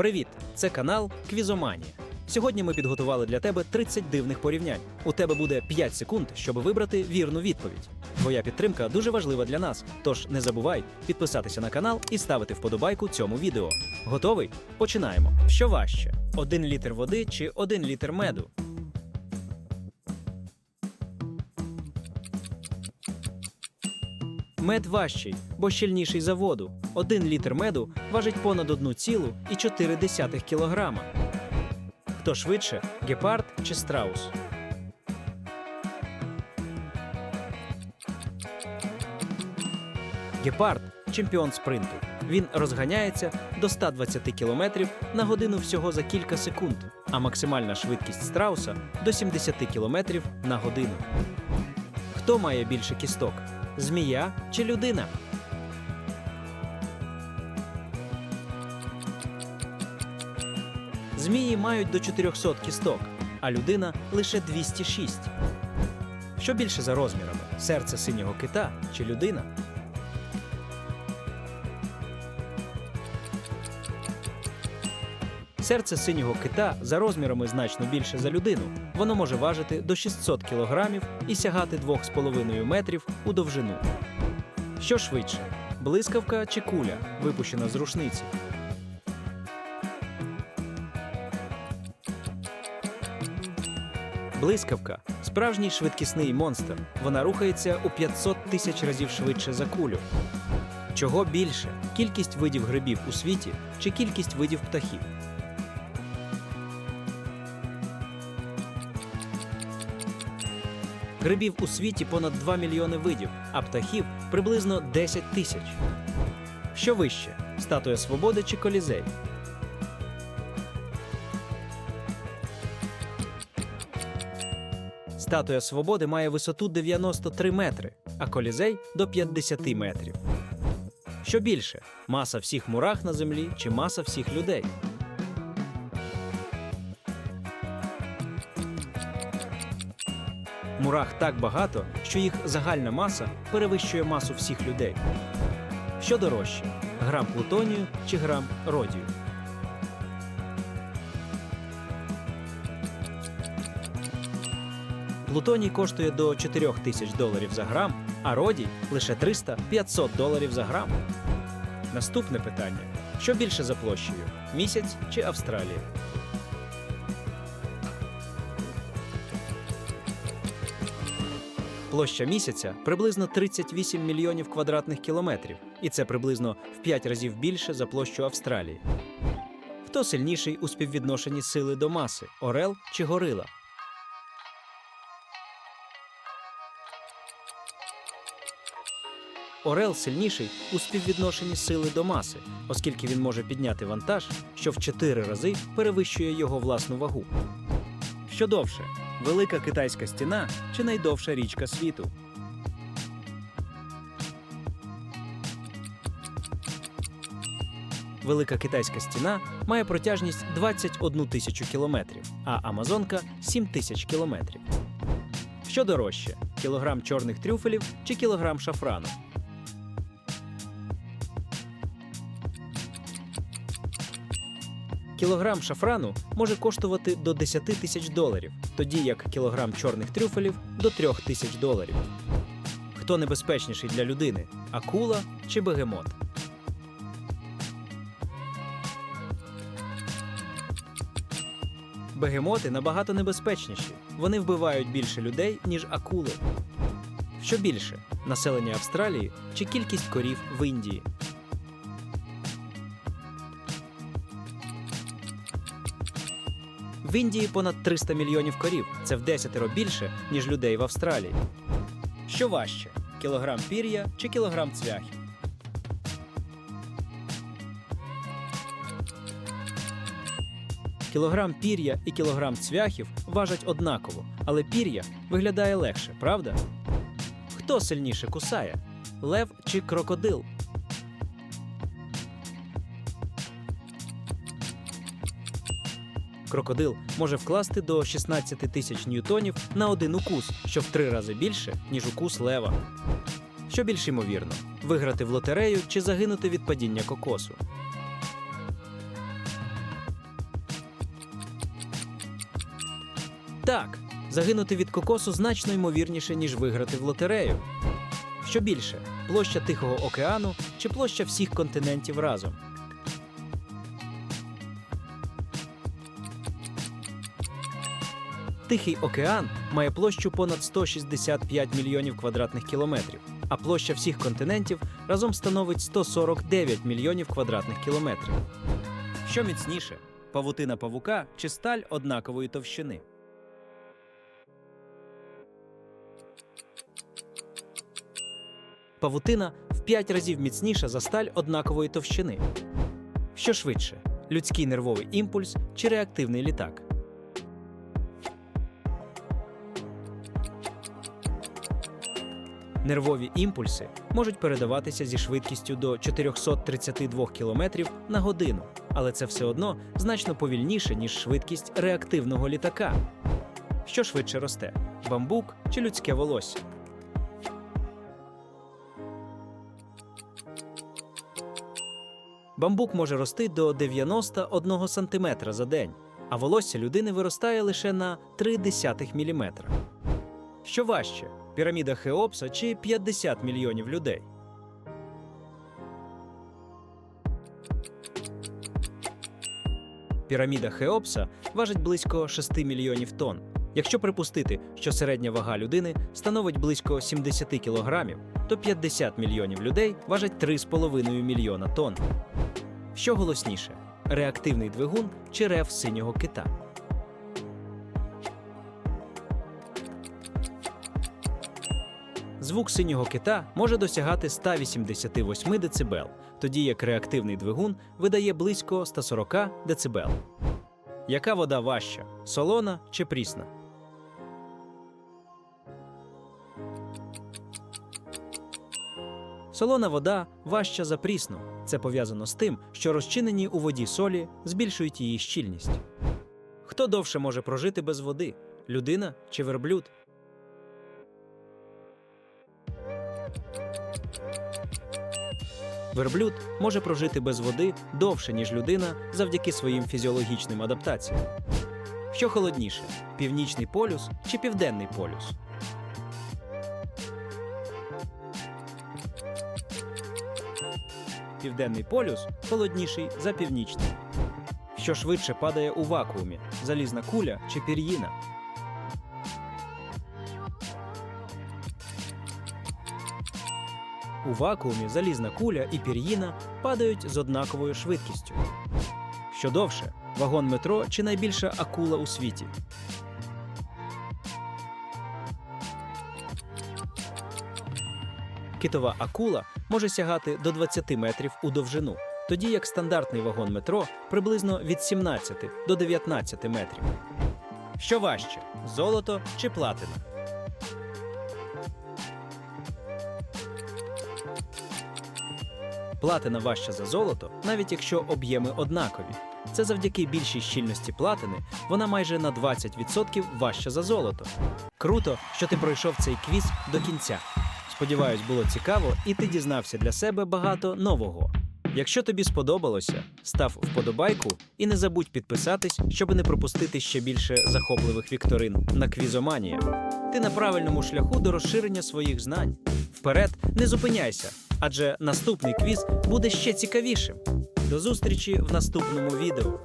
Привіт! Це канал Квізоманія. Сьогодні ми підготували для тебе 30 дивних порівнянь. У тебе буде 5 секунд, щоб вибрати вірну відповідь. Твоя підтримка дуже важлива для нас, тож не забувай підписатися на канал і ставити вподобайку цьому відео. Готовий? Починаємо. Що важче: 1 літр води чи 1 літр меду? Мед важчий, бо щільніший за воду. Один літр меду важить понад 1,4 кілограма. Хто швидше гепард чи страус? Гепард чемпіон спринту. Він розганяється до 120 км на годину всього за кілька секунд, а максимальна швидкість страуса до 70 км на годину. Хто має більше кісток? Змія чи людина? Змії мають до 400 кісток, а людина лише 206. Що більше за розмірами? Серце синього кита чи людина? Серце синього кита за розмірами значно більше за людину. Воно може важити до 600 кілограмів і сягати 2,5 метрів у довжину. Що швидше? Блискавка чи куля, випущена з рушниці? Блискавка справжній швидкісний монстр. Вона рухається у 500 тисяч разів швидше за кулю. Чого більше? Кількість видів грибів у світі чи кількість видів птахів? Грибів у світі понад 2 мільйони видів, а птахів приблизно 10 тисяч. Що вище статуя свободи чи колізей? Статуя свободи має висоту 93 метри, а колізей до 50 метрів. Що більше маса всіх мурах на землі чи маса всіх людей? Мурах так багато, що їх загальна маса перевищує масу всіх людей. Що дорожче грам плутонію чи грам родію? Плутоній коштує до 4 тисяч доларів за грам, а родій лише 300-500 доларів за грам. Наступне питання: що більше за площею місяць чи Австралія? Площа місяця приблизно 38 мільйонів квадратних кілометрів, і це приблизно в 5 разів більше за площу Австралії. Хто сильніший у співвідношенні сили до маси орел чи горила? Орел сильніший у співвідношенні сили до маси, оскільки він може підняти вантаж, що в 4 рази перевищує його власну вагу. Що довше велика китайська стіна чи найдовша річка світу? Велика китайська стіна має протяжність 21 тисячу кілометрів, а Амазонка 7 тисяч кілометрів. Що дорожче кілограм чорних трюфелів чи кілограм шафрану? Кілограм шафрану може коштувати до 10 тисяч доларів, тоді як кілограм чорних трюфелів до 3 тисяч доларів. Хто небезпечніший для людини акула чи бегемот? Бегемоти набагато небезпечніші. Вони вбивають більше людей, ніж акули. Що більше населення Австралії чи кількість корів в Індії? В Індії понад 300 мільйонів корів. Це в десятеро більше, ніж людей в Австралії. Що важче кілограм пір'я чи кілограм цвяхів? Кілограм пір'я і кілограм цвяхів важать однаково, але пір'я виглядає легше, правда? Хто сильніше кусає? Лев чи крокодил? Крокодил може вкласти до 16 тисяч ньютонів на один укус, що в три рази більше, ніж укус лева. Що більш ймовірно, виграти в лотерею чи загинути від падіння кокосу. Так, загинути від кокосу значно ймовірніше, ніж виграти в лотерею. Що більше, площа Тихого океану чи площа всіх континентів разом. Тихий океан має площу понад 165 мільйонів квадратних кілометрів, а площа всіх континентів разом становить 149 мільйонів квадратних кілометрів. Що міцніше павутина павука чи сталь однакової товщини? Павутина в 5 разів міцніша за сталь однакової товщини. Що швидше людський нервовий імпульс чи реактивний літак? Нервові імпульси можуть передаватися зі швидкістю до 432 км на годину, але це все одно значно повільніше, ніж швидкість реактивного літака. Що швидше росте бамбук чи людське волосся? Бамбук може рости до 91 см за день, а волосся людини виростає лише на 0,3 мм. Що важче піраміда Хеопса чи 50 мільйонів людей? Піраміда Хеопса важить близько 6 мільйонів тонн. Якщо припустити, що середня вага людини становить близько 70 кілограмів, то 50 мільйонів людей важать 3,5 мільйона тонн. Що голосніше реактивний двигун чи рев синього кита? Звук синього кита може досягати 188 дБ, тоді як реактивний двигун видає близько 140 дБ. Яка вода важча солона чи прісна? Солона вода важча за прісну. Це пов'язано з тим, що розчинені у воді солі збільшують її щільність. Хто довше може прожити без води людина чи верблюд? Верблюд може прожити без води довше, ніж людина завдяки своїм фізіологічним адаптаціям. Що холодніше північний полюс чи південний полюс? Південний полюс холодніший за північний. Що швидше падає у вакуумі залізна куля чи пір'їна? У вакуумі залізна куля і пір'їна падають з однаковою швидкістю. Що довше вагон метро чи найбільша акула у світі? Китова акула може сягати до 20 метрів у довжину, тоді як стандартний вагон метро приблизно від 17 до 19 метрів. Що важче золото чи платина? Платина важча за золото, навіть якщо об'єми однакові. Це завдяки більшій щільності платини, вона майже на 20% важча за золото. Круто, що ти пройшов цей квіз до кінця. Сподіваюсь, було цікаво, і ти дізнався для себе багато нового. Якщо тобі сподобалося, став вподобайку і не забудь підписатись, щоб не пропустити ще більше захопливих вікторин на квізоманія. Ти на правильному шляху до розширення своїх знань. Вперед, не зупиняйся, адже наступний квіз буде ще цікавішим. До зустрічі в наступному відео.